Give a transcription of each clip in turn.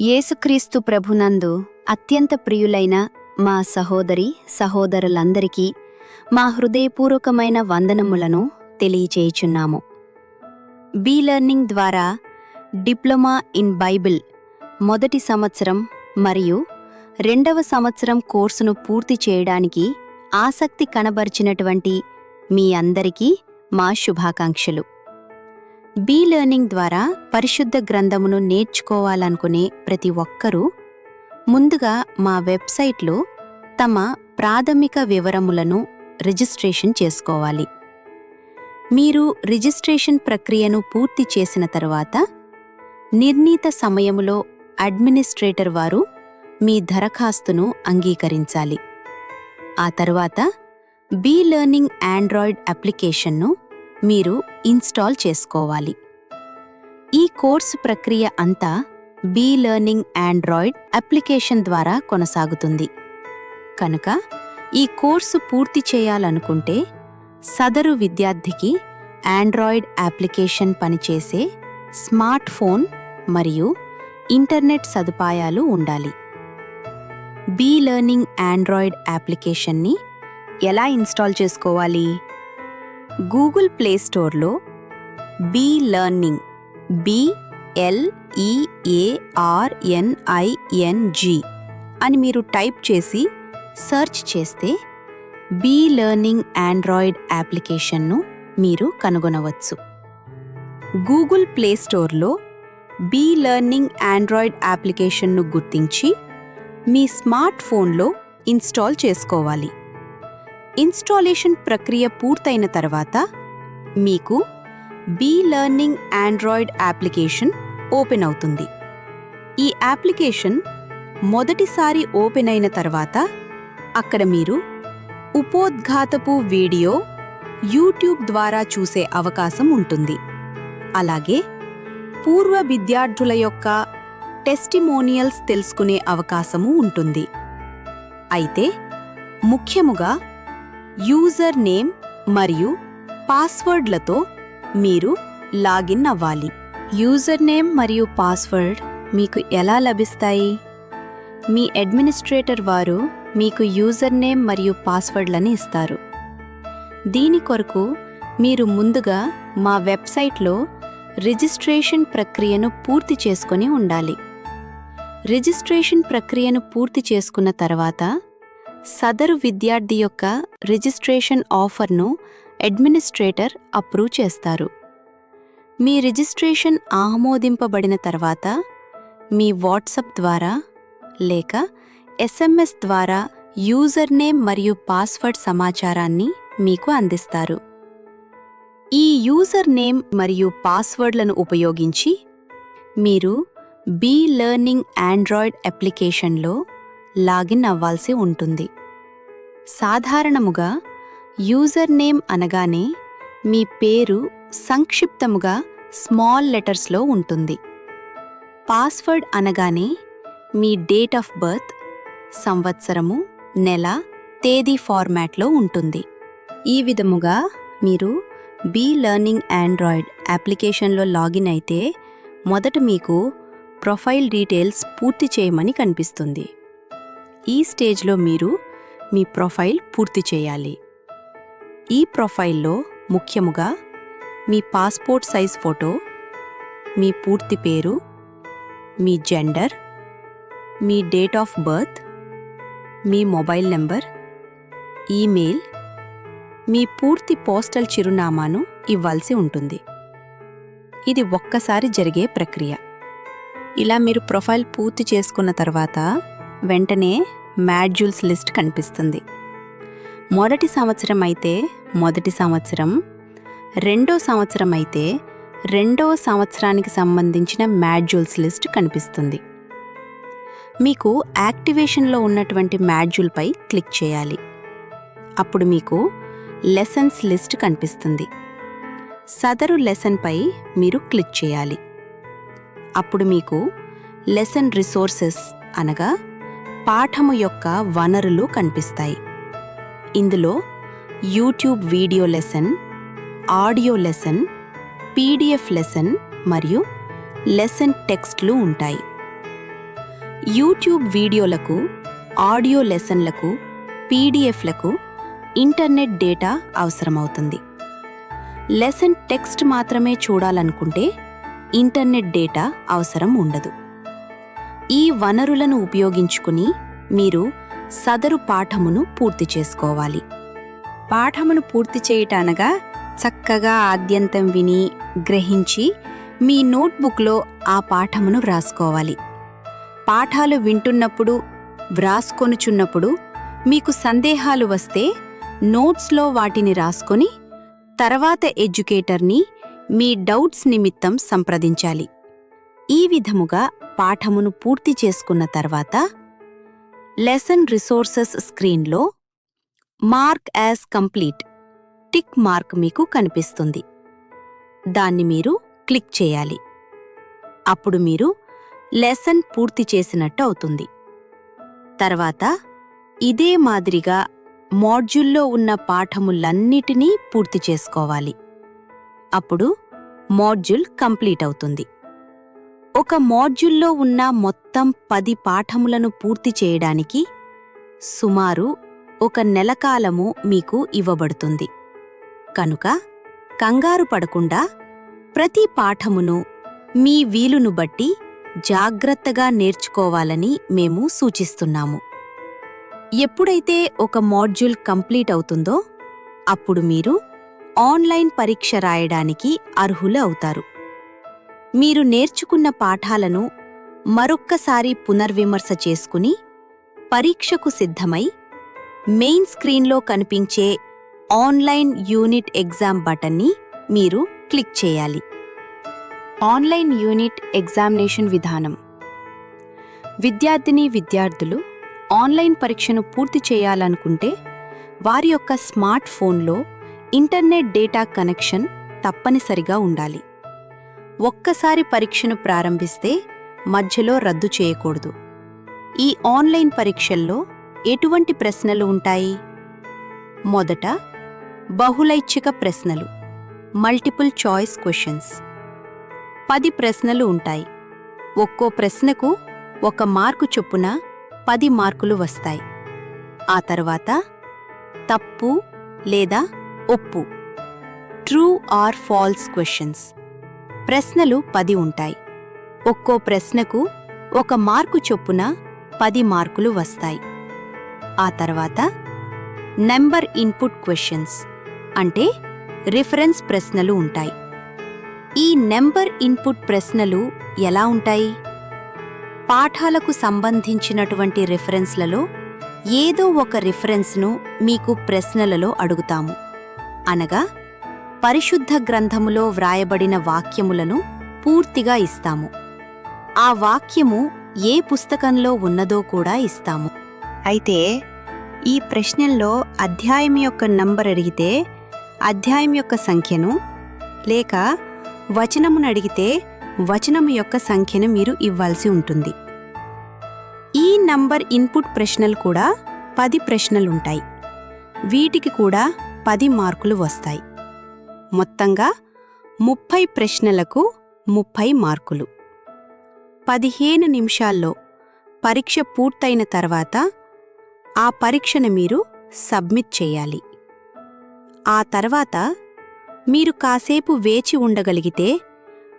యేసుక్రీస్తు ప్రభునందు అత్యంత ప్రియులైన మా సహోదరి సహోదరులందరికీ మా హృదయపూర్వకమైన వందనములను తెలియచేయుచున్నాము. బీ లెర్నింగ్ ద్వారా డిప్లొమా ఇన్ బైబిల్ మొదటి సంవత్సరం మరియు రెండవ సంవత్సరం కోర్సును పూర్తి చేయడానికి ఆసక్తి కనబరిచినటువంటి మీ అందరికీ మా శుభాకాంక్షలు. బీ లెర్నింగ్ ద్వారా పరిశుద్ధ గ్రంథమును నేర్చుకోవాలనుకునే ప్రతి ఒక్కరూ ముందుగా మా వెబ్సైట్లో తమ ప్రాథమిక వివరములను రిజిస్ట్రేషన్ చేసుకోవాలి. మీరు రిజిస్ట్రేషన్ ప్రక్రియను పూర్తి చేసిన తరువాత నిర్ణీత సమయములో అడ్మినిస్ట్రేటర్ వారు మీ దరఖాస్తును అంగీకరించాలి. ఆ తరువాత బీ లెర్నింగ్ ఆండ్రాయిడ్ అప్లికేషన్ను మీరు ఇన్స్టాల్ చేసుకోవాలి. ఈ కోర్సు ప్రక్రియ అంతా బీ లెర్నింగ్ ఆండ్రాయిడ్ అప్లికేషన్ ద్వారా కొనసాగుతుంది. కనుక ఈ కోర్సు పూర్తి చేయాలనుకుంటే సదరు విద్యార్థికి ఆండ్రాయిడ్ అప్లికేషన్ పనిచేసే స్మార్ట్ ఫోన్ మరియు ఇంటర్నెట్ సదుపాయాలు ఉండాలి. బీ లెర్నింగ్ ఆండ్రాయిడ్ అప్లికేషన్ని ఎలా ఇన్స్టాల్ చేసుకోవాలి? గూగుల్ ప్లే స్టోర్లో బీ లెర్నింగ్ బిఎల్ఈఏఆర్ఎన్ఐఎన్జి అని మీరు టైప్ చేసి సెర్చ్ చేస్తే బీ లెర్నింగ్ ఆండ్రాయిడ్ అప్లికేషన్ను మీరు కనుగొనవచ్చు. గూగుల్ ప్లే స్టోర్లో బీ లెర్నింగ్ ఆండ్రాయిడ్ అప్లికేషన్ను గుర్తించి మీ స్మార్ట్ ఫోన్లో ఇన్స్టాల్ చేసుకోవాలి. ఇన్స్టాలేషన్ ప్రక్రియ పూర్తయిన తర్వాత మీకు B learning Android application open అవుతుంది. ఈ అప్లికేషన్ మొదటిసారి ఓపెన్ అయిన తర్వాత అక్కడ మీరు ఉపోద్ఘాతపు వీడియో యూట్యూబ్ ద్వారా చూసే అవకాశం ఉంటుంది. అలాగే పూర్వ విద్యార్థుల యొక్క టెస్టిమోనియల్స్ తెలుసుకునే అవకాశము ఉంటుంది. అయితే ముఖ్యముగా యూజర్ నేమ్ మరియు పాస్వర్డ్లతో మీరు లాగిన్ అవ్వాలి. యూజర్ నేమ్ మరియు పాస్వర్డ్ మీకు ఎలా లభిస్తాయి? మీ అడ్మినిస్ట్రేటర్ వారు మీకు యూజర్ నేమ్ మరియు పాస్వర్డ్లని ఇస్తారు. దీని కొరకు మీరు ముందుగా మా వెబ్సైట్లో రిజిస్ట్రేషన్ ప్రక్రియను పూర్తి చేసుకొని ఉండాలి. రిజిస్ట్రేషన్ ప్రక్రియను పూర్తి చేసుకున్న తర్వాత సదరు విద్యార్థి యొక్క రిజిస్ట్రేషన్ ఆఫర్ను అడ్మినిస్ట్రేటర్ అప్రూవ్ చేస్తారు. మీ రిజిస్ట్రేషన్ ఆమోదింపబడిన తర్వాత మీ వాట్సప్ ద్వారా లేక ఎస్ఎంఎస్ ద్వారా యూజర్ నేమ్ మరియు పాస్వర్డ్ సమాచారాన్ని మీకు అందిస్తారు. ఈ యూజర్ నేమ్ మరియు పాస్వర్డ్లను ఉపయోగించి మీరు బీ లెర్నింగ్ ఆండ్రాయిడ్ అప్లికేషన్లో లాగిన్ అవ్వాల్సి ఉంటుంది. సాధారణముగా యూజర్ నేమ్ అనగానే మీ పేరు సంక్షిప్తముగా స్మాల్ లెటర్స్లో ఉంటుంది. పాస్వర్డ్ అనగానే మీ డేట్ ఆఫ్ బర్త్ సంవత్సరము నెల తేదీ ఫార్మాట్లో ఉంటుంది. ఈ విధముగా మీరు బీ లెర్నింగ్ ఆండ్రాయిడ్ అప్లికేషన్లో లాగిన్ అయితే మొదట మీకు ప్రొఫైల్ డీటెయిల్స్ పూర్తి చేయమని కనిపిస్తుంది. ఈ స్టేజ్లో మీరు మీ ప్రొఫైల్ పూర్తి చేయాలి. ఈ ప్రొఫైల్లో ముఖ్యముగా మీ పాస్పోర్ట్ సైజ్ ఫోటో మీ పూర్తి పేరు మీ జెండర్ మీ డేట్ ఆఫ్ బర్త్ మీ మొబైల్ నెంబర్ ఈమెయిల్ మీ పూర్తి పోస్టల్ చిరునామాను ఇవ్వాల్సి ఉంటుంది. ఇది ఒక్కసారి జరిగే ప్రక్రియ. ఇలా మీరు ప్రొఫైల్ పూర్తి చేసుకున్న తర్వాత వెంటనే మాడ్యూల్స్ లిస్ట్ కనిపిస్తుంది. మొదటి సంవత్సరం అయితే మొదటి సంవత్సరం రెండో సంవత్సరం అయితే రెండవ సంవత్సరానికి సంబంధించిన మాడ్యూల్స్ లిస్ట్ కనిపిస్తుంది. మీకు యాక్టివేషన్లో ఉన్నటువంటి మాడ్యూల్పై క్లిక్ చేయాలి. అప్పుడు మీకు లెసన్స్ లిస్ట్ కనిపిస్తుంది. సదరు లెసన్పై మీరు క్లిక్ చేయాలి. అప్పుడు మీకు లెసన్ రిసోర్సెస్ అనగా పాఠము యొక్క వనరులు కనిపిస్తాయి. ఇందులో YouTube video lesson audio lesson PDF lesson మరియు లెసన్ టెక్స్ట్లు ఉంటాయి. యూట్యూబ్ వీడియోలకు ఆడియో లెసన్లకు పీడిఎఫ్లకు ఇంటర్నెట్ డేటా అవసరమవుతుంది. లెసన్ టెక్స్ట్ మాత్రమే చూడాలనుకుంటే ఇంటర్నెట్ డేటా అవసరం ఉండదు. ఈ వనరులను ఉపయోగించుకుని మీరు సదరు పాఠమును పూర్తి చేసుకోవాలి. పాఠమును పూర్తి చేయటానగా చక్కగా ఆద్యంతం విని గ్రహించి మీ నోట్బుక్లో ఆ పాఠమును వ్రాసుకోవాలి. పాఠాలు వింటున్నప్పుడు వ్రాసుకొనుచున్నప్పుడు మీకు సందేహాలు వస్తే నోట్స్లో వాటిని రాసుకొని తర్వాత ఎడ్యుకేటర్ని మీ డౌట్స్ నిమిత్తం సంప్రదించాలి. ఈ విధముగా పాఠమును పూర్తి చేసుకున్న తర్వాత లెసన్ రిసోర్సెస్ స్క్రీన్లో mark as complete tick mark మీకు కనిపిస్తుంది. దాన్ని మీరు క్లిక్ చేయాలి. అప్పుడు మీరు లెసన్ పూర్తి చేసినట్టు అవుతుంది. తర్వాత ఇదే మాదిరిగా మాడ్యూల్లో ఉన్న పాఠములన్నిటినీ పూర్తి చేసుకోవాలి. అప్పుడు మాడ్యూల్ కంప్లీట్ అవుతుంది. ఒక మాడ్యూల్లో ఉన్న మొత్తం పది పాఠములను పూర్తి చేయడానికి సుమారు ఒక నెల కాలము మీకు ఇవ్వబడుతుంది. కనుక కంగారు పడకుండా ప్రతి పాఠమును మీ వీలును బట్టి జాగ్రత్తగా నేర్చుకోవాలని మేము సూచిస్తున్నాము. ఎప్పుడైతే ఒక మాడ్యూల్ కంప్లీట్ అవుతుందో అప్పుడు మీరు ఆన్లైన్ పరీక్ష రాయడానికి అర్హులు అవుతారు. మీరు నేర్చుకున్న పాఠాలను మరొక్కసారి పునర్విమర్శ చేసుకుని పరీక్షకు సిద్ధమై మెయిన్ స్క్రీన్లో కనిపించే ఆన్లైన్ యూనిట్ ఎగ్జామ్ బటన్ని మీరు క్లిక్ చేయాలి. ఆన్లైన్ యూనిట్ ఎగ్జామినేషన్ విధానం. విద్యార్థిని విద్యార్థులు ఆన్లైన్ పరీక్షను పూర్తి చేయాలనుకుంటే వారి యొక్క స్మార్ట్ ఫోన్లో ఇంటర్నెట్ డేటా కనెక్షన్ తప్పనిసరిగా ఉండాలి. ఒక్కసారి పరీక్షను ప్రారంభిస్తే మధ్యలో రద్దు చేయకూడదు. ఈ ఆన్లైన్ పరీక్షల్లో ఎటువంటి ప్రశ్నలు ఉంటాయి? మొదట బహుళైచ్ఛిక ప్రశ్నలు మల్టిపుల్ చాయిస్ క్వశ్చన్స్. పది ప్రశ్నలు ఉంటాయి. ఒక్కో ప్రశ్నకు ఒక మార్కు చొప్పున పది మార్కులు వస్తాయి. ఆ తర్వాత తప్పు లేదా ఒప్పు ట్రూ ఆర్ ఫాల్స్ క్వశ్చన్స్. ప్రశ్నలు పది ఉంటాయి. ఒక్కో ప్రశ్నకు ఒక మార్కు చొప్పున పది మార్కులు వస్తాయి. ఆ తర్వాత నెంబర్ ఇన్పుట్ క్వశ్చన్స్ అంటే రిఫరెన్స్ ప్రశ్నలు ఉంటాయి. ఈ నెంబర్ ఇన్పుట్ ప్రశ్నలు ఎలా ఉంటాయి? పాఠాలకు సంబంధించినటువంటి రిఫరెన్స్లలో ఏదో ఒక రిఫరెన్స్ను మీకు ప్రశ్నలలో అడుగుతాము. అనగా పరిశుద్ధ గ్రంథములో వ్రాయబడిన వాక్యములను పూర్తిగా ఇస్తాము. ఆ వాక్యము ఏ పుస్తకంలో ఉన్నదో కూడా ఇస్తాము. అయితే ఈ ప్రశ్నల్లో అధ్యాయం యొక్క నంబర్ అడిగితే అధ్యాయం యొక్క సంఖ్యను లేక వచనమును అడిగితే వచనము యొక్క సంఖ్యను మీరు ఇవ్వాల్సి ఉంటుంది. ఈ నంబర్ ఇన్పుట్ ప్రశ్నలు కూడా పది ప్రశ్నలుంటాయి వీటికి కూడా పది మార్కులు వస్తాయి. మొత్తంగా ముప్పై ప్రశ్నలకు ముప్పై మార్కులు. పదిహేను నిమిషాల్లో పరీక్ష పూర్తయిన తర్వాత ఆ పరీక్షను మీరు సబ్మిట్ చేయాలి. ఆ తర్వాత మీరు కాసేపు వేచి ఉండగలిగితే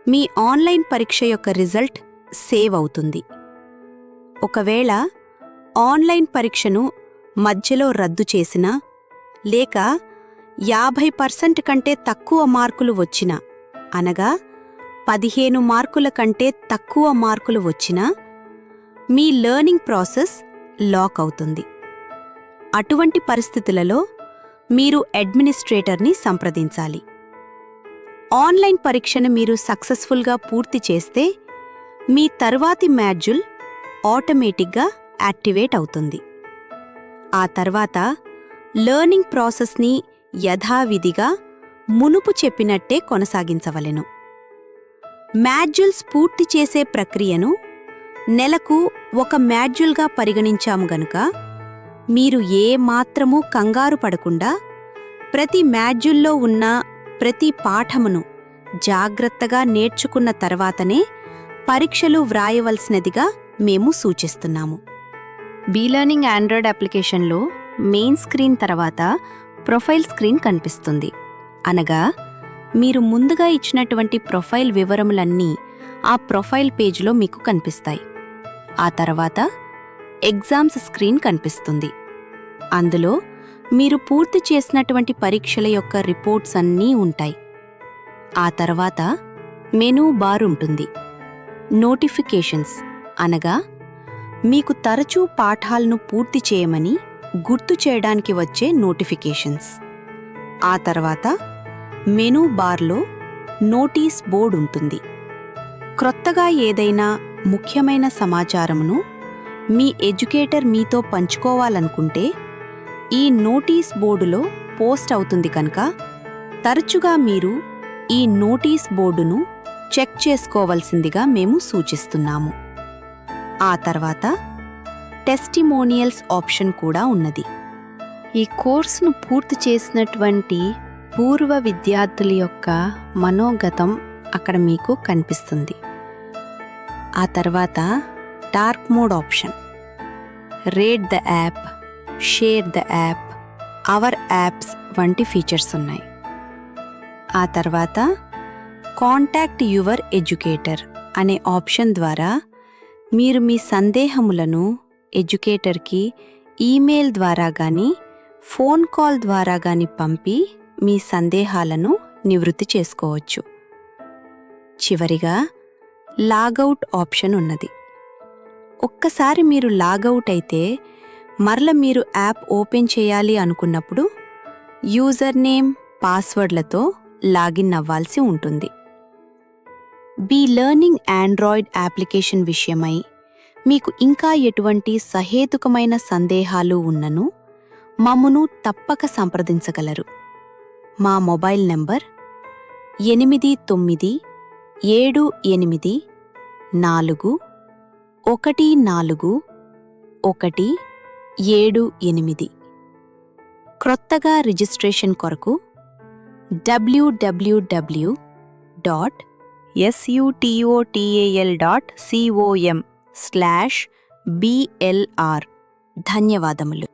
మీ ఆన్లైన్ పరీక్ష యొక్క రిజల్ట్ సేవ్ అవుతుంది. ఒకవేళ ఆన్లైన్ పరీక్షను మధ్యలో రద్దు చేసినా లేక యాభై పర్సెంట్ కంటే తక్కువ మార్కులు వచ్చిన. అనగా పదిహేను మార్కుల కంటే తక్కువ మార్కులు వచ్చినా మీ లెర్నింగ్ ప్రాసెస్ లాక్ అవుతుంది. అటువంటి పరిస్థితులలో మీరు అడ్మినిస్ట్రేటర్ని సంప్రదించాలి. ఆన్లైన్ పరీక్షను మీరు సక్సెస్ఫుల్గా పూర్తి చేస్తే మీ తర్వాతి మాడ్యూల్ ఆటోమేటిక్గా యాక్టివేట్ అవుతుంది. ఆ తర్వాత లెర్నింగ్ ప్రాసెస్ని యథావిధిగా మునుపు చెప్పినట్టే కొనసాగించవలెను. మ్యాడ్యుల్స్ పూర్తి చేసే ప్రక్రియను నెలకు ఒక మ్యాడ్యుల్గా పరిగణించాము గనుక మీరు ఏ మాత్రమూ కంగారు పడకుండా ప్రతి మ్యాడ్యుల్లో ఉన్న ప్రతి పాఠమును జాగ్రత్తగా నేర్చుకున్న తర్వాతనే పరీక్షలు వ్రాయవలసినదిగా మేము సూచిస్తున్నాము. బీలర్నింగ్ ఆండ్రాయిడ్ అప్లికేషన్లో మెయిన్ స్క్రీన్ తర్వాత ప్రొఫైల్ స్క్రీన్ కనిపిస్తుంది. అనగా మీరు ముందుగా ఇచ్చినటువంటి ప్రొఫైల్ వివరములన్నీ ఆ ప్రొఫైల్ పేజ్లో మీకు కనిపిస్తాయి. ఆ తర్వాత ఎగ్జామ్స్ స్క్రీన్ కనిపిస్తుంది. అందులో మీరు పూర్తి చేసినటువంటి పరీక్షల యొక్క రిపోర్ట్స్ అన్నీ ఉంటాయి. ఆ తర్వాత మెనూ బార్ ఉంటుంది. నోటిఫికేషన్స్ అనగా మీకు తరచూ పాఠాలను పూర్తి చేయమని గుర్తు చేయడానికి వచ్చే నోటిఫికేషన్స్. ఆ తర్వాత మెనూ బార్లో నోటీస్ బోర్డ్ ఉంటుంది. క్రొత్తగా ఏదైనా ముఖ్యమైన సమాచారమును మీ ఎడ్యుకేటర్ మీతో పంచుకోవాలనుకుంటే ఈ నోటీస్ బోర్డులో పోస్ట్ అవుతుంది కనుక తరచుగా మీరు ఈ నోటీస్ బోర్డును చెక్ చేసుకోవలసిందిగా మేము సూచిస్తున్నాము. ఆ తర్వాత టెస్టిమోనియల్స్ ఆప్షన్ కూడా ఉన్నది. ఈ కోర్సును పూర్తి చేసినటువంటి పూర్వ విద్యార్థుల యొక్క మనోగతం అక్కడ మీకు కనిపిస్తుంది. ఆ తర్వాత dark mode option rate the app share the app our apps వంటి ఫీచర్స్ ఉన్నాయి. ఆ తర్వాత కాంటాక్ట్ యువర్ ఎడ్యుకేటర్ అనే ఆప్షన్ ద్వారా మీరు మీ సందేహములను ఎడ్యుకేటర్కి ఈమెయిల్ ద్వారా కానీ ఫోన్ కాల్ ద్వారా కానీ పంపి మీ సందేహాలను నివృత్తి చేసుకోవచ్చు. చివరిగా లాగౌట్ ఆప్షన్ ఉన్నది. ఒక్కసారి మీరు లాగౌట్ అయితే మరల మీరు యాప్ ఓపెన్ చేయాలి అనుకున్నప్పుడు యూజర్ నేమ్ పాస్వర్డ్లతో లాగిన్ అవ్వాల్సి ఉంటుంది. బీ లెర్నింగ్ ఆండ్రాయిడ్ అప్లికేషన్ విషయమై మీకు ఇంకా ఎటువంటి సహేతుకమైన సందేహాలు ఉన్నను మమ్మును తప్పక సంప్రదించగలరు. మా మొబైల్ నంబర్ ఎనిమిది తొమ్మిది ఏడు ఎనిమిది నాలుగు ఒకటి నాలుగు ఒకటి ఏడు ఎనిమిది. క్రొత్తగా రిజిస్ట్రేషన్ కొరకు WWW dot ఎస్యుటిఓటిఏఎల్ dot COM slash BLR ధన్యవాదములు.